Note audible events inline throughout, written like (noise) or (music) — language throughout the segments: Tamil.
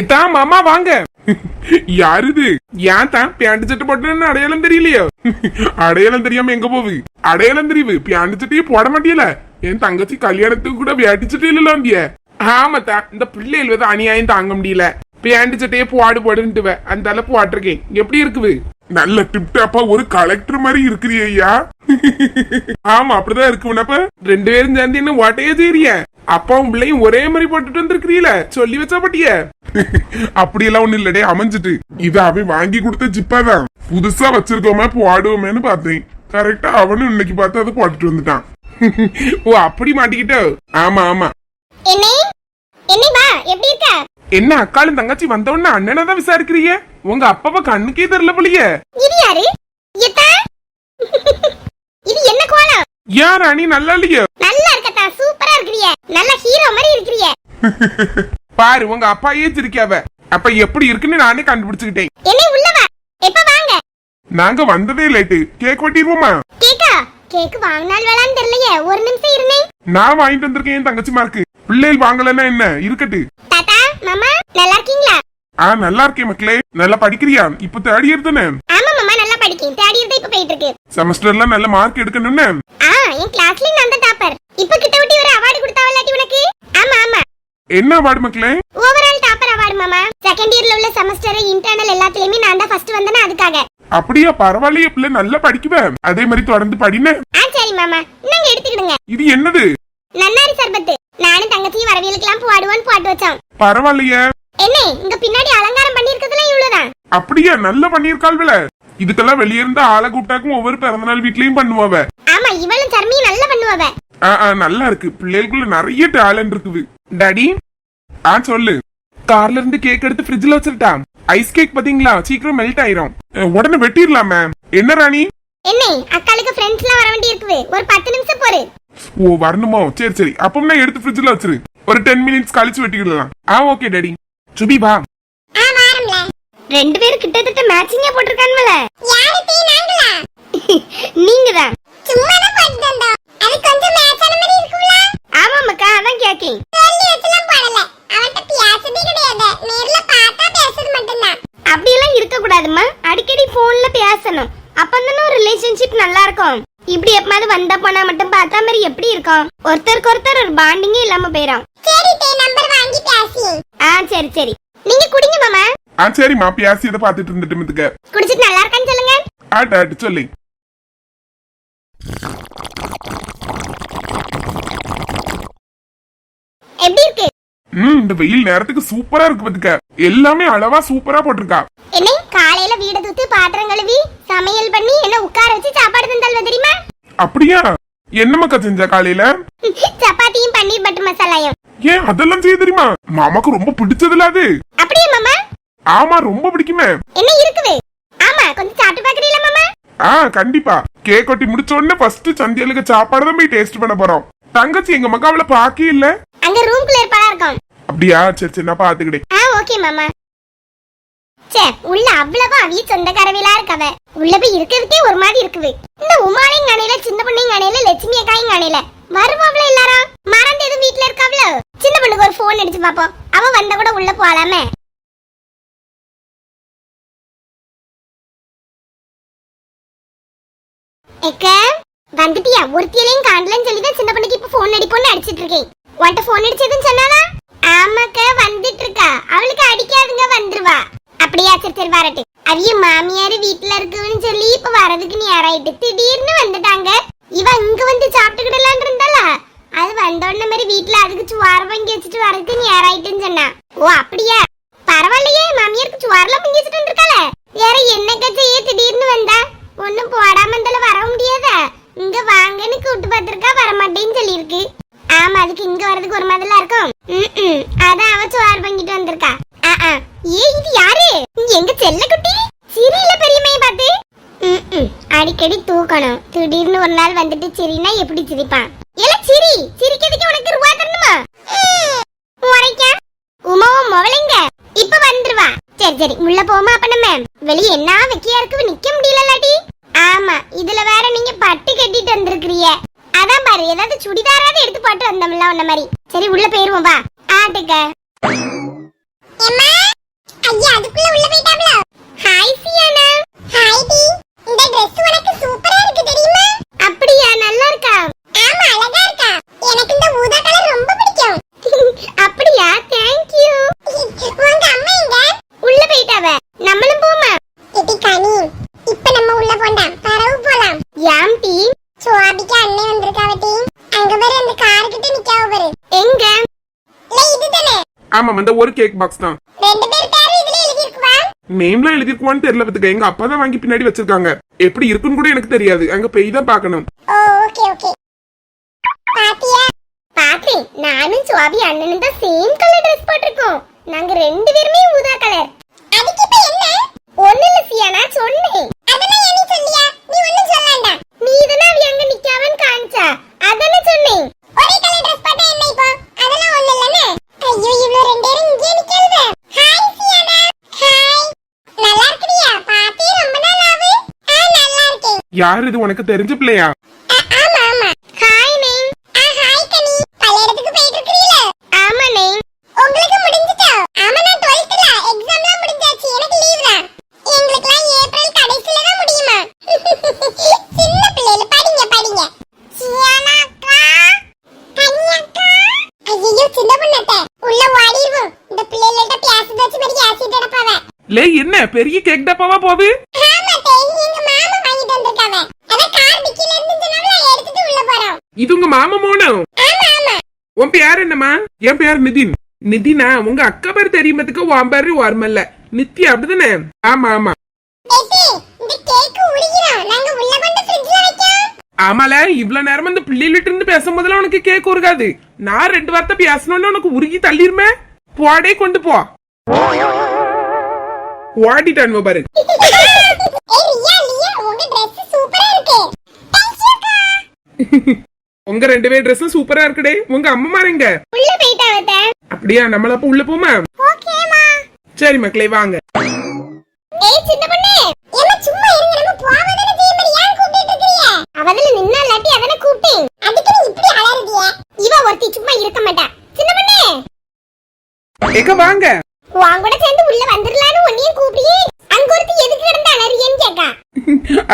இதான் மாமா வாங்க. யாரு இது ஏன் தான் பேண்ட் சட்டை போட்டேன்னு அடையாளம் தெரியலையோ? அடையாளம் தெரியாம எங்க போவு அடையாளம் தெரியுது. பேண்ட் சட்டையே போட மாட்டியல. என் தங்கச்சி கல்யாணத்துக்கு கூட வேட்டி சட்டை இல்ல வந்திய ஆமாத்தா இந்த பிள்ளைகள் வந்து அநியாயம் தாங்க முடியல. பேண்ட் சட்டையே போடு போடுன்ட்டுவ அந்த அளவு போட்டிருக்கேன். எப்படி இருக்குது? நல்ல டிப்டாப்பா ஒரு கலெக்டர் மாதிரி இருக்கிறியா ஆமா அப்படிதான் இருக்குனப்ப ரெண்டு பேரும் சேர்ந்து என்ன ஓட்டையே தெரிய அப்பாவும் பிள்ளையும் ஒரே மாதிரி போட்டுட்டு வந்திருக்கிறீல. சொல்லி வச்சா பட்டிய. அப்படியெல்லாம் ஒண்ணு இல்லடே அமைஞ்சிட்டு. இது அவன் வாங்கி கொடுத்த ஜிப்பாதான் புதுசா வச்சிருக்கோமே போடுவோமேன்னு பார்த்தேன். கரெக்டா அவனும் இன்னைக்கு பார்த்து அதை போட்டுட்டு வந்துட்டான். ஓ அப்படி மாட்டிக்கிட்டோ? ஆமா ஆமா. என்னே? அக்காலும் தங்கச்சி வந்தவொடனே அண்ணனை தான் விசாரிக்கிறீங்க உங்க அப்பாவை கண்ணுக்கே தெரியல போலியே. யாரு? ஏன் ராணி நல்லா இல்லையோ? நல்லா இருக்கத்தா சூப்பரா இருக்கிறிய. நல்ல ஹீரோ மாதிரி இருக்கிறிய. (laughs) பாரு உங்க அப்பா ஏச்சிருக்காவ அப்ப எப்படி இருக்குன்னு நானே கண்டுபிடிச்சுக்கிட்டேன். என்னே உள்ள வா. எப்ப வாங்க? நாங்க வந்ததே லேட்டு கேக் வெட்டிடுவோமா? கேக்கா கேக்கு வாங்கினால் வேளான்னு தெரியலையே. ஒரு நிமிஷம் இருந்தேன் நான் வாங்கிட்டு வந்திருக்கேன் என் தங்கச்சி மார்க்கு பிள்ளைகள் வாங்கலன்னா என்ன? இருக்கட்டு. தாத்தா மாமா நல்லா இருக்கீங்களா? ஆ நல்லா இருக்கேன் மக்களே. நல்லா படிக்கிறியா? இப்ப தேர்ட் இயர் தானே? ஆமா மாமா நல்லா படிக்கேன். தேர்ட் இயர் தான் இப்ப போயிட்டு இருக்கு. செமஸ்டர்ல நல்ல மார்க் எடுக்கணும்னு. ஆ என் கிளாஸ்லயும் நான் தான் டாப்பர் இப்ப கிட்ட விட்டு ஒரு அவார்டு கொடுத்தாவலாட்டி உனக்கு ஆமா ஆமா என்ன அவார்டு மக்களே? ஓவரால் டாப்பர் அவார்டு மாமா. செகண்ட் இயர்ல உள்ள செமஸ்டர் இன்டர்னல் எல்லாத்துலயுமே நான் தான் ஃபர்ஸ்ட் வந்தேனா அதுக்காக. அப்படியா பரவாயில்லையே பிள்ளை நல்லா படிக்குவேன் அதே மாதிரி தொடர்ந்து படின ஆ சரி மாமா. இந்தாங்க எடுத்துக்கிடுங்க. இது என்னது? நன்னாரி சர்பத்து. நானும் தங்கச்சியும் வரவியலுக்கெல்லாம் போடுவோன்னு போட்டு வச்சோம். பரவாயில்லையே. என்ன இங்க பின்னாடி அலங்காரம் பண்ணிருக்கிறதுல இவ்வளவுதான் அப்படியா நல்லா பண்ணியிருக்காள் வில. இதுக்கெல்லாம் வெளியே இருந்து ஆளை கூப்பிட்டாக்கும் ஒவ்வொரு பிறந்தநாள் வீட்லயும் பண்ணுவாவ. ஆமா இவளும் சர்மியும் நல்லா பண்ணுவவ. ஆ, ஆ, நல்லா இருக்கு. பிள்ளைகளுக்குள்ள நிறைய டேலண்ட் இருக்குது. டாடி ஆ சொல்லு. கார்ல இருந்து கேக் எடுத்து ஃப்ரிட்ஜ்ல வச்சிருட்டா ஐஸ் கேக் பாத்தீங்களா? சீக்கிரம் மெல்ட் ஆயிரும். உடனே வெட்டிடலாமே என்ன ராணி? என்ன அக்காளுக்கு ஃப்ரெண்ட்ஸ் எல்லாம் வர வேண்டி இருக்குது. ஒரு பத்து நிமிஷம் போரு. ஓ வரணுமோ? சரி சரி. அப்ப நான் எடுத்து ஃப்ரிட்ஜ்ல வச்சிரு. ஒரு டென் மினிட்ஸ் கழிச்சு வெட்டிக்கலாம் ஆ ஓகே டாடி சுபி வா. ஆ வாரம்ல. ரெண்டு பேரும் கிட்டத்தட்ட மேட்சிங்கா போட்டிருக்கானுவல யாரு தீ நாங்களா நீங்க தான் சும்மா தான் போட்டு வந்தோம் அது கொஞ்சம் மேட்சான மாதிரி இருக்கும்ல ஆமா மக்கா அதான் கேக்கேன் சொல்லி வச்சலாம் போடல அவன்கிட்ட பேசதே கிடையாது நேர்ல பார்த்தா பேசுறது மட்டும்தான் அப்படியெல்லாம் இருக்க கூடாதுமா அடிக்கடி போன்ல பேசணும் அப்பதானே ஒரு ரிலேஷன்ஷிப் நல்லா இருக்கும் இப்படி எப்பமாவது வந்தா போனா மட்டும் பார்த்தா மாதிரி எப்படி இருக்கும் ஒருத்தருக்கு ஒருத்தர் ஒரு பாண்டிங்கே இல்லாம போயிரும் சரி தே நம்பர் வாங்கி பேசி ஆ சரி சரி நீங்க குடிங்க மாமா ஆ சரிம்மா பேசி இதை பார்த்துட்டு இருந்துட்டு மித்துக்க குடிச்சிட்டு நல்லா இருக்கான்னு சொல்லுங்க. ஆட்டு ஆட்டு சொல்லி. எப்படி இருக்கு? ம் இந்த வெயில் நேரத்துக்கு சூப்பரா இருக்கு பாத்துக்க. எல்லாமே அளவா சூப்பரா போட்டிருக்கா. என்ன காலையில வீட தூத்து பாத்திரம் கழுவி சமையல் பண்ணி என்ன உட்கார வச்சு சாப்பாடு தந்தால் தெரியுமா? அப்படியா? என்ன மக்கா செஞ்ச காலையில? (laughs) சப்பாத்தியும் பன்னீர் பட்டர் மசாலாயும். ஏன் அதெல்லாம் செய்ய தெரியுமா? மாமாக்கு ரொம்ப பிடிச்சதுல அது. அப்படியே மாமா? ஆமா ரொம்ப பிடிக்குமே. என்ன இருக்குது? ஆமா கொஞ்சம் சாப்பிட்டு பாக்குறீங்களா மாமா? ஆ கண்டிப்பா. கேக் கொட்டி முடிச்ச உடனே ஃபர்ஸ்ட் சந்தியலுக்கு சாப்பாடு தான் போய் டேஸ்ட் பண்ண போறோம். தங்கச்சி எங்க மக்காவில பாக்கே இல்ல. அங்க ரூம் குள்ள இருப்பாளா இருக்கும்? அப்படியா? சரி சரி நான் பாத்துக்கிட்டேன் ஆ ஓகே மாமா. சே உள்ள அவ்வளவா அவிய சொந்தக்காரவிலா இருக்கவ உள்ள போய் இருக்கிறதுக்கே ஒரு மாதிரி இருக்குது. இந்த உமாலையும் கணையில சின்ன பொண்ணையும் கணையில லட்சுமி அக்காயும் கணையில வருவாப்ல எல்லாரும்? மறந்து எதுவும் வீட்ல இருக்காவ்ளோ? சின்ன பொண்ணுக்கு ஒரு போன் அடிச்சு பாப்போம் அவ வந்த கூட உள்ள போலாமே எக்க வந்துட்டியா? ஒருத்தியிலையும் காணலன்னு சொல்லி தான் சின்ன பொண்ணுக்கு இப்ப போன் அடிப்போம்னு அடிச்சிட்டு இருக்கேன் உன்கிட்ட போன் அடிச்சதுன்னு சொன்னானா? ஆமாக்க வந்துட்டு இருக்கா அவளுக்கு அடிக்காதுங்க வந்துருவா. அப்படியா சரி சரி வரட்டு. அவிய மாமியார் வீட்டுல இருக்குன்னு சொல்லி இப்ப வரதுக்கு நேராயிட்டு திடீர்னு வந்துட்டாங்க. இவ இங்க வந்து சாப்பிட்டுக்கிடலான் இருந்தாளா? அது வந்தோடனே மாதிரி வீட்டுல அதுக்கு சுவார் வாங்கி வச்சுட்டு வரதுக்கு நேராயிட்டுன்னு சொன்னா. ஓ அப்படியா? பரவாயில்லையே மாமியாருக்கு சுவாரெல்லாம் வாங்கி வச்சுட்டு வந்திருக்காள. வேற என்னக்கா செய்ய திடீர்னு வந்தா? ஒண்ணும் போடாம வர முடியாத? இங்க வாங்கன்னு கூப்பிட்டு பார்த்திருக்கா? வரமாட்டேன்னு சொல்லியிருக்கு. ஆமா அதுக்கு இங்க வரதுக்கு ஒரு மாதிரிலாம் இருக்கும். ம்ம். அதான் அவ சோறு பங்கிட்டு வந்திருக்கா. ஆ, ஆ. ஏ இது யாரு? எங்க செல்ல குட்டி? சிரியில பெரியமையை பார்த்து. ம்ம். அடிக்கடி தூக்கணும். திடீர்னு ஒரு நாள் வந்துட்டு சிரினா எப்படி சிரிப்பான்? ஏல சிரி. சிரிக்கிறதுக்கு உனக்கு ரூபா தரணுமா? முறைக்கா உமாவும் முவளைங்க. இப்ப வந்துருவா. சரி சரி. உள்ள போமா அப்ப நம்ம? வெளியே என்ன வெக்கியா இருக்கு? நிக்க முடியல முடியலலாட்டி. ஆமா இதுல வேற நீங்க பட்டு கட்டிட்டு வந்திருக்கிறீங்க. அதான் பாரு ஏதாவது சுடிதாராவது எடுத்து போட்டு வந்தோம்ல உன்ன மாதிரி. சரி உள்ள போயிருவோம் வா. ஆட்டுக்க எம்மா ஐயா அதுக்குள்ள உள்ள போயிட்டாப்ல ஹாய் சியானா ஹாய் டி இந்த Dress உனக்கு சூப்பரா இருக்கு தெரியுமா அப்படியா நல்லா இருக்கா ஆமா அழகா இருக்கா எனக்கு இந்த ஊதா கலர் ரொம்ப பிடிக்கும் அப்படியா தேங்க் யூ உங்க அம்மா எங்க உள்ள போயிட்டாவ நம்மளும் போமா இடி கனி இப்ப நம்ம உள்ள போண்டா பரவு போலாம் யாம் டி சுவாபிக்கு அண்ணே வந்திருக்காவ டி அங்க பாரு அந்த கார் கிட்ட நிக்காவ பாரு எங்க லே இதுதானே ஆமாம் அந்த ஒரு கேக் பாக்ஸ் தான். நேம்லாம் எழுதிருக்குவான்னு தெரியல பத்துக்க. எங்க அப்பா தான் வாங்கி பின்னாடி வச்சிருக்காங்க. எப்படி இருக்குன்னு கூட எனக்கு தெரியாது. அங்க போய் தான் பாத்தியா? பாத்தேன் நானும் சுவாபி அண்ணனும் தான் சேம் கலர் Dress போட்டிருக்கோம். நாங்க ரெண்டு பேருமே ஊதா கலர் அதுக்கு இப்ப என்ன? ஒண்ணு இல்ல சியா நான் சொன்னேன். அதெல்லாம் என்ன சொல்லியா? நீ ஒண்ணும் சொல்லாண்டா நீ தானே அவ அங்க நிக்காவன்னு காமிச்சா அதானே சொன்னேன் ஒரே கலர் Dress போட்டா என்ன இப்போ அதெல்லாம் ஒண்ணு இல்லனே ஐயோ இவ்ளோ ரெண்டு பேரும் இங்கே நிக்கிறது ஹாய் சியானா ஹாய் நல்லா இருக்கறியா பாத்தே ரொம்ப நாள் ஆகு ஆ நல்லா இருக்கேன் யார் இது உனக்கு தெரிஞ்ச பிள்ளையா ஆ- ஆமா ஆமா ஹாய் நேம் ஆ ஹாய் கனி பள்ளியிடத்துக்கு போயிட்டு இருக்கீங்களா ஆமா நேம் உங்களுக்கு முடிஞ்சிட்டா ஆமா நான் 12th ல எக்ஸாம்லாம் முடிஞ்சாச்சு எனக்கு லீவ் தான் எங்களுக்குலாம் ஏப்ரல் கடைசில தான் முடியுமா சின்ன பிள்ளைல படிங்க படிங்க சியானா அக்கா கனி அக்கா ஐயோ சின்ன பொண்ணாத்த உள்ள ஓடிடுவோம் இந்த (laughs) பிள்ளைகள்ட்ட பேசுதாச்சு மாதிரி ஆசிட் அடப்பாவ லே என்ன? பெரிய கேக் டப்பாவா போகுது ஆமா தேய் எங்க மாமா வாங்கிட்டு வந்திருக்காவ அத கார் டிக்கில இருந்து சொன்னால எடுத்துட்டு உள்ள போறோம் இது உங்க மாமா மோனம் உன் பேர் என்னம்மா? என் பேர் நிதின். நிதினா உங்க அக்கா பேர் தெரியுமத்துக்கு உன் பேரு ஓர்மல்ல நித்யா அப்படிதானே? ஆமா ஆமா. ஆமால இவ்வளவு நேரம் இந்த பிள்ளைகிட்ட இருந்து பேசும்போதெல்லாம் உனக்கு கேக் உருகாது. நான் ரெண்டு வார்த்தை பேசணும்னு உனக்கு உருகி தள்ளிருமே? போடே கொண்டு போ. ஓடிட்டான் பாரு. (laughs) உங்க Dress சூப்பரா இருக்கு. Thank you அக்கா. (laughs) உங்க ரெண்டு பேர் ட்ரெஸ்ஸும் சூப்பரா இருக்குடே. உங்க அம்மா மாருங்க உள்ள போயிட்டாவத அப்படியா? நம்மள அப்ப உள்ள போமா? ஓகேமா சரி மக்களே வாங்க. ஏய் சின்ன பொண்ணு ஏமா சும்மா இருங்க நம்ம போவதானே ஜெயமணி ஏன் கூப்பிட்டு இருக்கீங்க அவதல நின்னா இல்லாட்டி அதன கூப்பிட்டேன். அதுக்கு நீ இப்படி அலறதிய இவ ஒருத்தி சும்மா இருக்க மாட்டா. சின்ன பொண்ணு. எங்க வாங்க? உன் கூட சேர்ந்து உள்ள வந்துடலான்னு உன்னையும் கூப்பிடியே. அங்க ஒருத்தி எதுக்கு கிடந்து அலறியன்னு கேக்கா.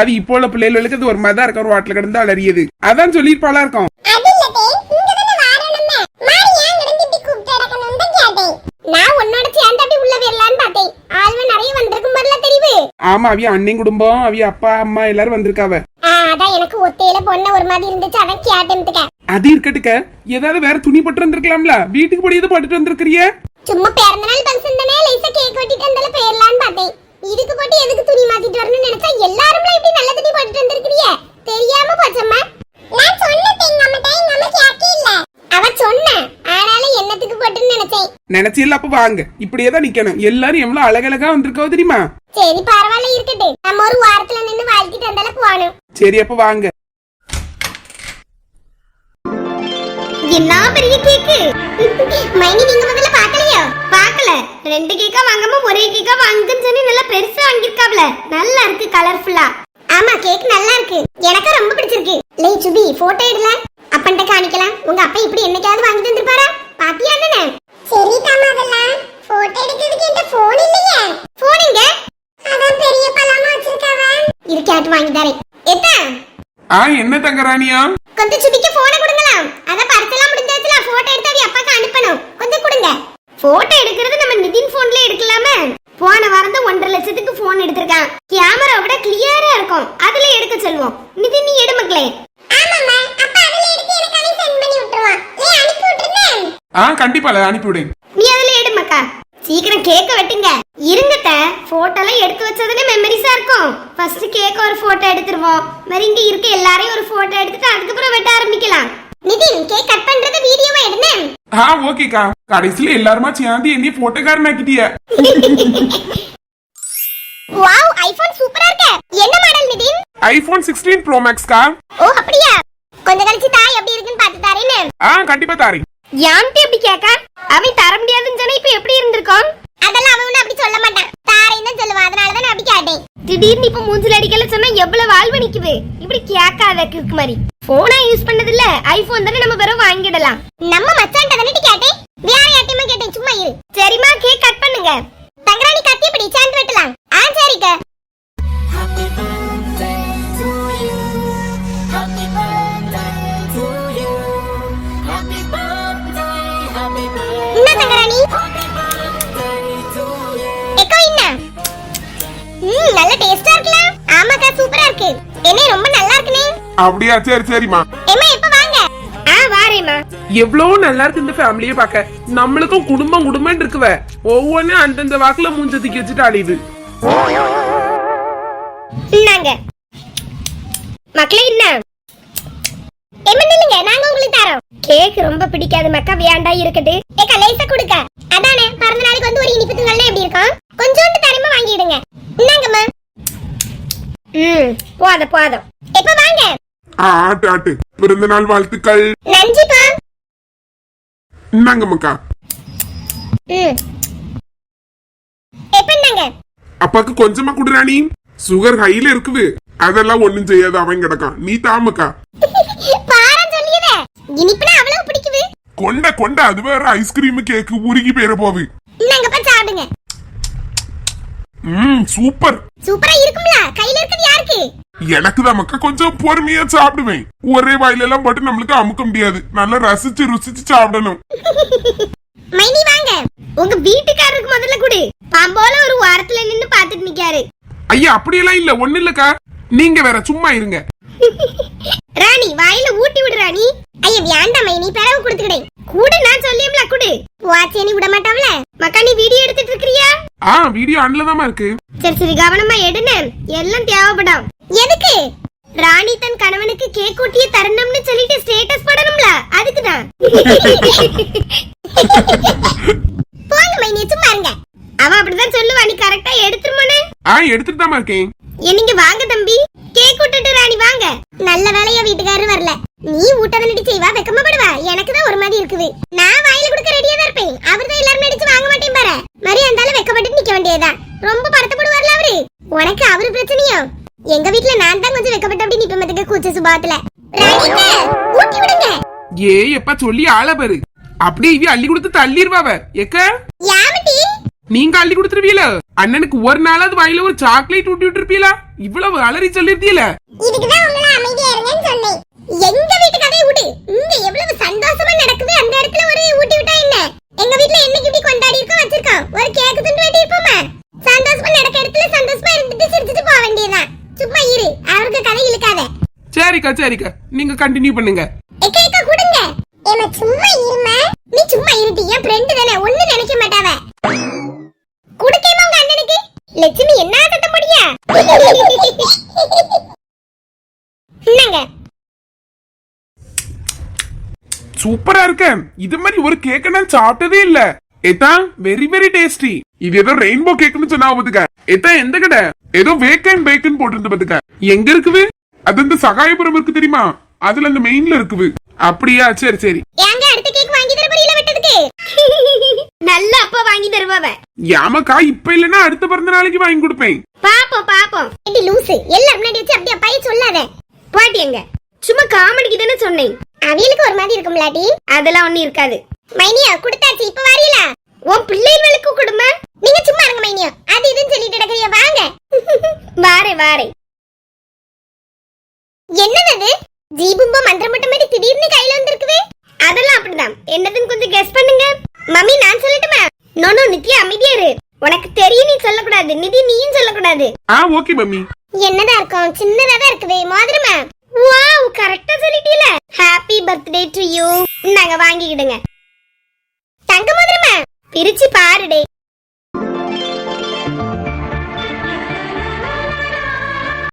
அது இப்போ உள்ள பிள்ளைகளுக்கு அது ஒரு மாதிரி தான் இருக்கும் ஒரு வாட்டில கிடந்து அலறியது. அதான் சொல்லிருப்பாளா இருக்கும். ஆமா அவிய அண்ணன் குடும்பம் அவிய அப்பா அம்மா எல்லாரும் வந்திருக்காவ. அதான் எனக்கு ஒத்தையில பொண்ண ஒரு மாதிரி இருந்துச்சு அதான் கேட்டேன்ட்டுக்க அது இருக்கட்டுக்க. ஏதாவது வேற துணி போட்டு வந்திருக்கலாம்ல? வீட்டுக்கு போய் எது போட்டுட்டு வந்திருக்கிறிய? சும்மா பிறந்த நாள் ஃபங்க்ஷன் தானே லைசா கேக் வெட்டிட்டு வந்தால போயிடலான்னு பார்த்தேன். இதுக்கு போட்டு எதுக்கு துணி மாத்திட்டு வரணும்னு நினைச்சா எல்லாரும் இப்படி நல்ல துணி போட்டுட்டு வந்திருக்கிறிய தெரியாம போச்சம்மா. நான் சொன்னேன் எங்க அம்மா எங்க அம்மா கேட்க இல்ல. அவ சொன்ன. ஆனாலும் என்னத்துக்கு போட்டுன்னு நினைச்சேன். நினைச்சில்ல அப்ப வாங்க. இப்படியே தான் நிக்கணும். எல்லாரும் எவ்வளவு அழகழகா வந்திருக்கோ தெரியுமா? சரி பரவாயில்ல இருக்கட்டும் நம்ம ஒரு வாரத்துல நின்னு வாழ்த்திட்டு வந்தால போகணும். சரி அப்ப வாங்க. என்ன பெரிய கேக்கு? மைனி நீங்க முதல்ல பார்க்கலையா பார்க்கல. ரெண்டு கேக்கா வாங்காம ஒரே கேக்கா வாங்குன்னு சொல்லி நல்லா பெருசா வாங்கிருக்காப்ல நல்லா இருக்கு கலர்ஃபுல்லா ஆமா கேக் நல்லா இருக்கு. எனக்கு ரொம்ப பிடிச்சிருக்கு. லே சுபி போட்டோ எடுல. அப்பன்ட்ட காணிக்கலாம். உங்க அப்பா இப்படி என்னைக்காவது வாங்கி தந்திருப்பாரா பாத்தியா அண்ணனே? சரி தாமா அதெல்லாம். போட்டோ எடுக்கிறதுக்கு என்கிட்ட போன் இல்லையே. போன் எங்க? அதான் பெரிய பலாமா வச்சிருக்காவ. இருக்காட்டு வாங்கி தரேன். எத்தா? ஆ என்ன தங்கராணியா? கொஞ்சம் சுபிக்கு போனை கொடுங்களா அத பரிசெல்லாம் முடிஞ்சாச்சுல போட்டோ எடுத்து அவ அப்பாக்கு அனுப்பணும் கொஞ்சம் கொடுங்க போட்டோ எடுக்கிறது நம்ம நிதின் போன்ல எடுக்கலாமே. போன வாரம் தான் ஒன்றரை லட்சத்துக்கு போன் எடுத்திருக்கான். கேமரா விட கிளியரா இருக்கும். அதுல எடுக்க சொல்லுவோம். நிதின் நீ எடு மக்களே. ஆமாம்மா. அப்பா அதுல எடுத்து எனக்கு அவன் சென்ட் பண்ணி விட்டுருவான் ஏ அனுப்பி விட்டுருந்தேன் ஆ கண்டிப்பா அனுப்பி விடு நீ அதுல எடு மக்கா. சீக்கிரம் கேக்க வெட்டுங்க. இருங்கத்த போட்டோலாம் எடுத்து வச்சதுனே மெமரிஸா இருக்கும். ஃபர்ஸ்ட் கேக்க ஒரு போட்டோ எடுத்துருவோம். மாதிரி இங்க இருக்க எல்லாரையும் ஒரு போட்டோ எடுத்துட்டு அதுக்கப்புறம் வெட்ட ஆரம்பிக்கலாம். நிதின் கேக் கட் பண்றது வீடியோவா எடுனேன் ஆ ஓகேக்கா கடைசியில எல்லாருமா சேர்ந்து என்னைய போட்டோக்காரன் ஆக்கிட்டிய வாவ் ஐபோன் சூப்பரா இருக்கு. என்ன model Nithin iPhone sixteen pro மேக்ஸ்க்கா ஓ அப்படியா? கொஞ்ச கழிச்சு தாய் எப்படி இருக்குன்னு பார்த்து தாரேன்னு. ஆ கண்டிப்பா தாரேன். யான்ட்டு எப்படி கேக்க அவன் தர முடியாதுன்னு சொன்னா இப்ப எப்படி இருந்திருக்கும்? அதெல்லாம் அவன் அப்படி சொல்ல மாட்டான். தாரேன்னு சொல்லுவான். அதனால தான் அப்படி கேட்டேன். திடீர்னு இப்ப மூஞ்சில அடிக்கல சொன்னா எவ்வளவு வாழ்வு நிக்குது? இப்படி கேட்காத கிறுக்கு மாதிரி. போனா யூஸ் பண்ணது இல்ல ஐபோன் தானே நம்ம பிறகு வாங்கிடலாம். நம்ம அப்படியா? சரி சரிம்மா. எவ்வளவு நல்லா இருக்கு இந்த ஃபேமிலியை பார்க்க. நம்மளுக்கும் குடும்பம் குடும்பம் இருக்குவ. ஒவ்வொன்னும் அந்தந்த வாக்குல மூஞ்ச தூக்கி வச்சுட்டு அழியுது மக்களே என்ன எம்ம நில்லுங்க. நாங்க உங்களுக்கு தரோம். கேக் ரொம்ப பிடிக்காது மக்கா. வேண்டா இருக்கட்டு. ஏக்கா லேசா கொடுக்க. அதானே பிறந்த நாளைக்கு வந்து ஒரு இனிப்பு துங்கள்னா எப்படி இருக்கும்? கொஞ்சோண்டு தரமா வாங்கிடுங்க. இந்தாங்கம்மா. ம் போத போதும். எப்ப வாங்க. ஆட்டு ஆட்டு. பிறந்த நாள் வாழ்த்துக்கள் நன்றிப்பா இந்தாங்க மக்கா இந்தாங்க. அப்பாக்கு கொஞ்சமா குடுறாணி சுகர் ஹைல இருக்குது. அதெல்லாம் ஒண்ணும் செய்யாது அவன் கிடக்கான். நீ தாமக்கா. இனிப்புனா அவ்வளவு பிடிக்குது. கொண்ட கொண்ட அது வேற ஐஸ்கிரீம் கேக்கு உருகி போயிட போகுது. சாப்பிடுங்க. ம் சூப்பர். சூப்பரா இருக்கும்ல. கையில இருக்குது யாருக்கு? எனக்கு தான் மக்கா கொஞ்சம் பொறுமையா சாப்பிடுவேன். ஒரே வாயில எல்லாம் போட்டு நம்மளுக்கு அமுக்க முடியாது. நல்லா ரசிச்சு ருசிச்சு சாப்பிடணும். மைனி வாங்க. உங்க வீட்டுக்காரருக்கு முதல்ல கொடு. பாம்போல ஒரு வாரத்துல நின்னு பாத்துட்டு நிக்காரு. ஐயா அப்படியெல்லாம் இல்ல. ஒண்ணு இல்லக்கா. நீங்க வேற சும்மா இருங்க. (laughs) ராணி வாயில ஊட்டி விடு ராணி. ஐயா வேண்டாம் மைனி. பிறகு கொடுத்துக்கிடேன். கூட நான் சொல்லியம்ல குடு. வாட்சி நீ விட மாட்டாவல மக்கா நீ வீடியோ எடுத்துட்டு இருக்கிறியா? ஆ வீடியோ ஆன்ல இருக்கு. சரி சரி கவனமா எடுன எல்லாம் தேவைப்படும். எதுக்கு? ராணி தன் கணவனுக்கு கேக் ஊட்டிய தரணும்னு சொல்லிட்டு ஸ்டேட்டஸ் போடணும்ல அதுக்குதான் போங்க மைனி சும்மா இருங்க. அவன் அப்படிதான் சொல்லுவா நீ கரெக்டா எடுத்துருமோனே ஆ எடுத்துட்டு தான் இருக்கேன். நீங்க வாங்க தம்பி. கேக் விட்டுட்டு ராணி வாங்க. நல்ல வேலையா வீட்டுக்காரர் வரல. நீ ஊட்டாத நடி செய்வா வெக்கமா படுவா எனக்கு தான் ஒரு மாதிரி இருக்குது. நான் வாயில கொடுக்க ரெடியா தான் இருப்பேன். அவர் தான் எல்லாரும் நடிச்சு வாங்க மாட்டேன் பாரு. மாதிரி இருந்தாலும் வெக்கப்பட்டு நிக்க வேண்டியதா ரொம்ப படத்தப்படுவார்ல அவரு. உனக்கு அவரு பிரச்சனையோ? எங்க வீட்ல நான் தான் கொஞ்சம் வெக்கப்பட்டு அப்படி நிப்ப மத்துக்க கூச்ச சுபாவத்துல. ராணிக்கா ஊட்டி விடுங்க. ஏ எப்ப சொல்லி ஆள பாரு. அப்படியே இவி அள்ளி கொடுத்து தள்ளிடுவாவ எக்க யாமட்டி நீங்க அள்ளி கொடுத்துருவீல? அண்ணனுக்கு ஒரு நாளாவது வாயில ஒரு சாக்லேட் ஊட்டி விட்டுருப்பீல? இவ்வளவு அலறி சொல்லிருந்தீல? இதுக்குதான் உங்களை அமைதியா இருங்கன்னு சொன்னேன். எங்க வீட்டு கதையை விடு இங்க எவ்வளவு சந்தோஷமா நடக்குது? அந்த இடத்துல ஒரு ஊட்டி விட்டா என்ன? எங்க வீட்ல என்னைக்கு இப்படி கொண்டாடி இருக்கோம் வச்சிருக்கோம். ஒரு கேக் துண்டு வெட்டி இருப்போமா சந்தோஷமா நடக்க இடத்துல சந்தோஷமா இருந்துட்டு சிரிச்சுட்டு போக வேண்டியதுதான். சும்மா இரு. அவருக்கு கதை இழுக்காத. சரிக்கா சரிக்கா. நீங்க கண்டினியூ பண்ணுங்க. எக்க கொடுங்க. ஏமா சும்மா இருமா நீ சும்மா இருட்டி என் ஃப்ரெண்ட் தானே. ஒண்ணு நினைக்க மாட்டாவ. குடுக்கேமா உங்க அண்ணனுக்கு. லட்சுமி என்ன சத்தம் போடியா (laughs) என்னங்க? சூப்பரா இருக்க. இது மாதிரி ஒரு கேக்க நான் சாப்பிட்டதே இல்ல. ஏதா வெரி வெரி டேஸ்டி இது ஏதோ ரெயின்போ கேக்குன்னு சொன்னா பாத்துக்க ஏதா எந்த கடை? ஏதோ வேக்கன் பேக்கன் போட்டிருந்து பாத்துக்க எங்க இருக்குது? அது இந்த சகாயபுரம் இருக்கு தெரியுமா? அதுல அந்த மெயின்ல இருக்குது. அப்படியா சரி சரி. ஏங்க அடுத்த கேக் வாங்கி தர புரியல வெட்டதுக்கு? (laughs) நல்ல அப்பா வாங்கி தருவாவ. யாமக்கா இப்ப இல்லனா அடுத்த பிறந்த நாளைக்கு வாங்கி கொடுப்பேன். பாப்போம் பாப்போம். ஏடி லூசு? எல்லாரும் முன்னாடி வச்சு அப்படியே அப்பாயே சொல்லாத. பாட்டி எங்க? சும்மா காமெடிக்கு தானே சொன்னேன். அவியலுக்கு ஒரு மாதிரி இருக்கும்லாடி அதெல்லாம் ஒண்ணு இருக்காது. மைனியா குடுத்தாச்சு இப்ப வரீல. உன் பிள்ளைகளுக்கு கொடுமா நீங்க சும்மா இருங்க மைனியா. அது இதுன்னு சொல்லிட்டு கிடக்குறிய வாங்க. (laughs) வாரே வாரே என்னது அது? ஜீபும்பா மந்திரம் மட்டும் மாதிரி திடீர்னு கையில வந்திருக்குது அதெல்லாம் அப்படிதான். என்னதுன்னு கொஞ்சம் கெஸ் பண்ணுங்க. மம்மி நான் சொல்லட்டுமா? நோ நோ நித்யா அமைதியா இரு. உனக்கு தெரியும் நீ சொல்லக்கூடாது. நிதி நீயும் சொல்லக்கூடாது. ஆ ஓகே மம்மி.